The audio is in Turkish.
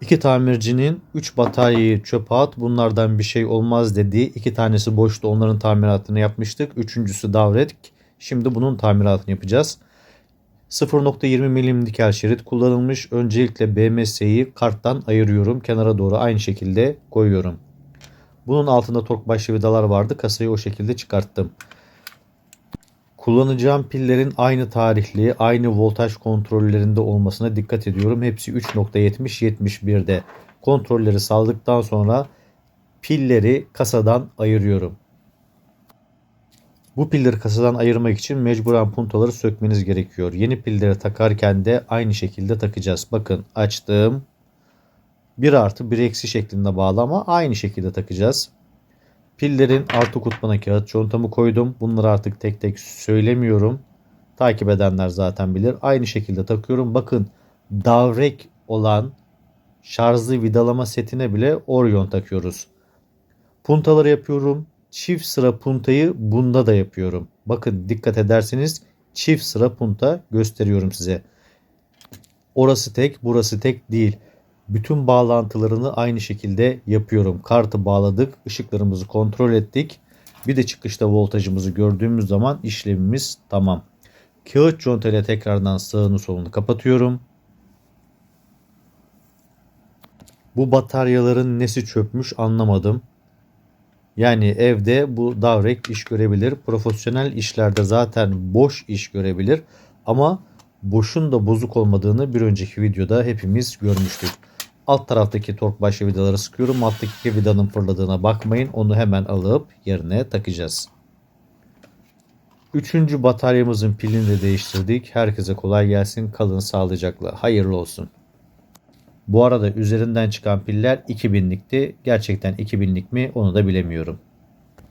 İki tamircinin 3 bataryayı çöpe at bunlardan bir şey olmaz dediği iki tanesi boştu onların tamiratını yapmıştık. Üçüncüsü davret. Şimdi bunun tamiratını yapacağız. 0.20 milim nikel şerit kullanılmış. Öncelikle BMS'yi karttan ayırıyorum. Kenara doğru aynı şekilde koyuyorum. Bunun altında tork başlı vidalar vardı. Kasayı o şekilde çıkarttım. Kullanacağım pillerin aynı tarihli, aynı voltaj kontrollerinde olmasına dikkat ediyorum. Hepsi 3.70-71'de. Kontrolleri saldıktan sonra pilleri kasadan ayırıyorum. Bu pilleri kasadan ayırmak için mecburen puntaları sökmeniz gerekiyor. Yeni pilleri takarken de aynı şekilde takacağız. Bakın açtım. 1 artı 1 eksi şeklinde bağlı ama aynı şekilde takacağız. Pillerin altı kutbuna kağıt çontamı koydum. Bunları artık tek tek söylemiyorum. Takip edenler zaten bilir. Aynı şekilde takıyorum. Bakın davrek olan şarjlı vidalama setine bile Orion takıyoruz. Puntaları yapıyorum. Çift sıra puntayı bunda da yapıyorum. Bakın dikkat ederseniz çift sıra punta gösteriyorum size. Orası tek, burası tek değil. Bütün bağlantılarını aynı şekilde yapıyorum. Kartı bağladık, ışıklarımızı kontrol ettik. Bir de çıkışta voltajımızı gördüğümüz zaman işlemimiz tamam. Kağıt contayla tekrardan sağını solunu kapatıyorum. Bu bataryaların nesi çökmüş anlamadım. Yani evde bu davrek iş görebilir. Profesyonel işlerde zaten boş iş görebilir. Ama boşun da bozuk olmadığını bir önceki videoda hepimiz görmüştük. Alt taraftaki tork başlı vidaları sıkıyorum. Alttaki vidanın fırladığına bakmayın. Onu hemen alıp yerine takacağız. Üçüncü bataryamızın pilini de değiştirdik. Herkese kolay gelsin. Kalın sağlıcakla. Hayırlı olsun. Bu arada üzerinden çıkan piller 2000'likti. Gerçekten 2000'lik mi onu da bilemiyorum.